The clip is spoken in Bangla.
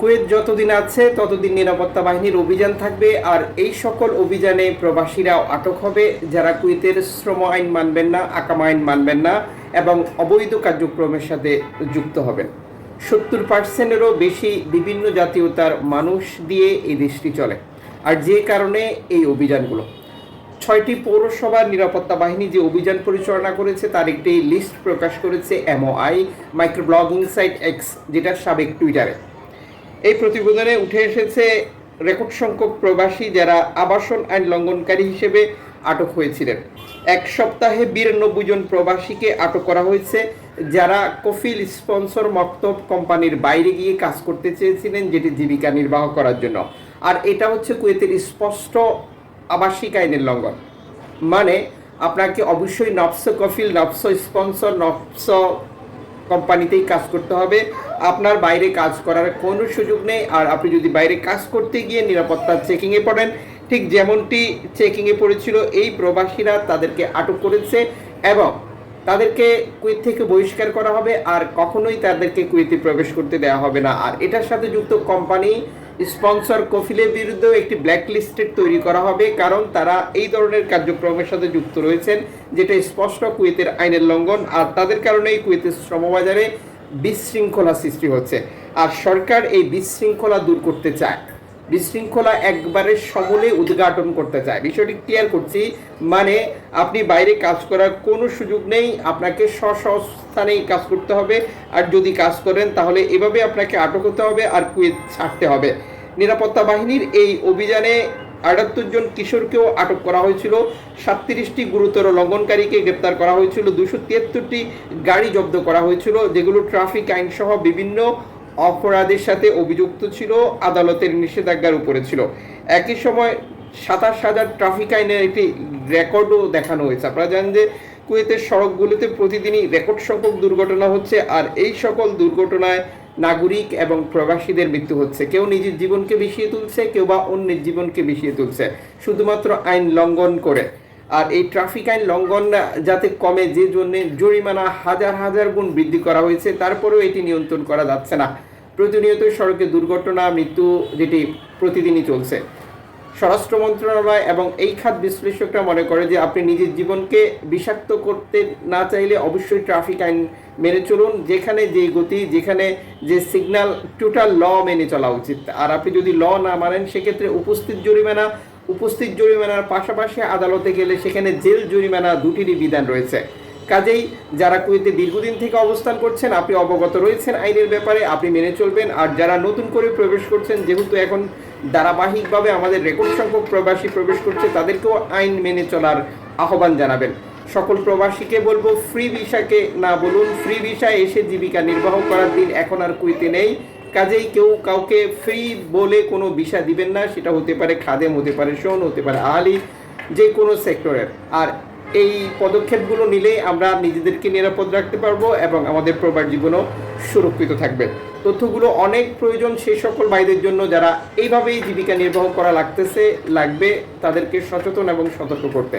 কুয়েত যতদিন আছে, ততদিন নিরাপত্তা বাহিনীর অভিযান থাকবে আর এই সকল অভিযানে প্রবাসীরাও আটক হবে। যারা কুয়েতের শ্রম আইন মানবেন না, আকাম আইন মানবেন না এবং অবৈধ কার্যক্রমের সাথে যুক্ত হবেন। সত্তর পার্সেন্টেরও বেশি বিভিন্ন জাতীয়তার মানুষ দিয়ে এই দেশটি চলে আর যে কারণে এই অভিযানগুলো। ছয়টি পৌরসভার নিরাপত্তা বাহিনী যে অভিযান পরিচালনা করেছে, তার একটি লিস্ট প্রকাশ করেছে এমওআই মাইক্রোব্লগিং সাইট এক্স যেটা সাবেক টুইটারে এই প্রতিবেদনে উঠে এসেছে রেকর্ড সংখ্যক প্রবাসী যারা আবাসন আইন লঙ্ঘনকারী হিসেবে আটক হয়েছিলেন। এক সপ্তাহে বিরানব্বই জন প্রবাসীকে আটক করা হয়েছে, যারা কফিল স্পন্সর মক্তব কোম্পানির বাইরে গিয়ে কাজ করতে চেয়েছিলেন, যেটি জীবিকা নির্বাহ করার জন্য। আর এটা হচ্ছে কুয়েতের স্পষ্ট আবাসিক আইনের লঙ্ঘন। মানে আপনাকে অবশ্যই নফস কফিল, নফস স্পন্সর, নফস কোম্পানিতেই কাজ করতে হবে আপনার বাইরে কাজ করার কোনো সুযোগ নেই। আর আপনি যদি বাইরে কাজ করতে গিয়ে নিরাপত্তা চেকিংয়ে পড়েন, ঠিক যেমনটি চেকিংয়ে পড়েছিল, এই প্রবাসীরা তাদেরকে আটক করেছে এবং তাদেরকে কুয়েত থেকে বহিষ্কার করা হবে আর কখনোই তাদেরকে কুয়েতে প্রবেশ করতে দেওয়া হবে না। আর এটার সাথে যুক্ত কোম্পানি স্পন্সর কফিলের বিরুদ্ধেও একটি ব্ল্যাক লিস্টেড তৈরি করা হবে, কারণ তারা এই ধরনের কার্যক্রমের সাথে যুক্ত রয়েছেন, যেটা স্পষ্ট কুয়েতের আইনের লঙ্ঘন। আর তাদের কারণেই কুয়েতের শ্রমবাজারে বিশৃঙ্খলা সৃষ্টি হচ্ছে। আর সরকার এই বিশৃঙ্খলা দূর করতে চায়। বিশৃঙ্খলা একবারে সমূলে উদ্ঘাটন করতে চায়। বিষয়টি ক্লিয়ার করছি মানে আপনি বাইরে কাজ করার কোনো সুযোগ নেই, আপনাকে স্ব স্থানেই কাজ করতে হবে। আর যদি কাজ করেন, তাহলে এভাবে আপনাকে আটক হতে হবে আর কুয়েত ছাড়তে হবে। নিরাপত্তা বাহিনীর এই অভিযানে আটাত্তর জন কিশোরকেও আটক করা হয়েছিল। সাতত্রিশটি গুরুতর লঙ্ঘনকারীকে গ্রেপ্তার করা হয়েছিল। দুশো তিয়াত্তরটি গাড়ি জব্দ করা হয়েছিল, যেগুলো ট্রাফিক আইন সহ বিভিন্ন অপরাধের সাথে অভিযুক্ত ছিল, আদালতের নিষেধাজ্ঞার উপরে ছিল। একই সময় সাতাশ হাজার ট্রাফিক আইনের একটি রেকর্ডও দেখানো হয়েছে। আপনারা জানেন যে কুয়েতের সড়কগুলিতে প্রতিদিনই রেকর্ড সংখ্যক দুর্ঘটনা হচ্ছে, আর এই সকল দুর্ঘটনায় নাগরিক এবং প্রবাসীদের মৃত্যু হচ্ছে। কেউ নিজের জীবনকে বিষিয়ে তুলছে, কেউ বা অন্যের জীবনকে বিষিয়ে তুলছে। শুধুমাত্র আইন লঙ্ঘন করে। আর এই ট্রাফিক আইন লঙ্ঘন যাতে কমে, যে জন্য জরিমানা হাজার হাজার গুণ বৃদ্ধি করা হয়েছে, তারপরেও এটি নিয়ন্ত্রণ করা যাচ্ছে না। প্রতিনিয়ত সড়কে দুর্ঘটনা, মৃত্যু যেটি প্রতিদিনই চলছে। স্বরাষ্ট্র মন্ত্রণালয় এবং এই খাত বিশ্লেষকরা মনে করে যে আপনি নিজের জীবনকে বিষাক্ত করতে না চাইলে অবশ্যই ট্রাফিক আইন মেনে চলুন, যেখানে যে গতি, যেখানে যে সিগন্যাল, টোটাল ল মেনে চলা উচিত। আর আপনি যদি ল না মানেন, সেক্ষেত্রে উপস্থিত জরিমানা, উপস্থিত জরিমানার পাশাপাশি আদালতে গেলে সেখানে জেল জরিমানা দুটিরই বিধান রয়েছে। কাজেই যারা কুয়েতে দীর্ঘদিন থেকে অবস্থান করছেন, আপনি অবগত রয়েছেন আইনের ব্যাপারে, আপনি মেনে চলবেন। আর যারা নতুন করে প্রবেশ করছেন, যেহেতু এখন ধারাবাহিকভাবে আমাদের রেকর্ড সংখ্যক প্রবাসী প্রবেশ করছে, তাদেরকেও আইন মেনে চলার আহ্বান জানাবেন। সকল প্রবাসীকে বলব, ফ্রি ভিসাকে না বলুন, ফ্রি ভিসা এসে জীবিকা নির্বাহ করার দিন এখন আর কুইতে নেই। কাজেই কেউ কাউকে ফ্রি বলে কোনো ভিসা দিবেন না, সেটা হতে পারে খাদেম, হতে পারে শোন হতে পারে আলি যে কোনো সেক্টরের। আর এই পদক্ষেপগুলো নিলে আমরা নিজেদেরকে নিরাপদ রাখতে পারব এবং আমাদের প্রবার জীবনও সুরক্ষিত থাকবে। তথ্যগুলো অনেক প্রয়োজন সেই সকল ভাইদের জন্য যারা এইভাবেই জীবিকা নির্বাহ করা লাগতেছে, লাগবে তাদেরকে সচেতন এবং সতর্ক করতে।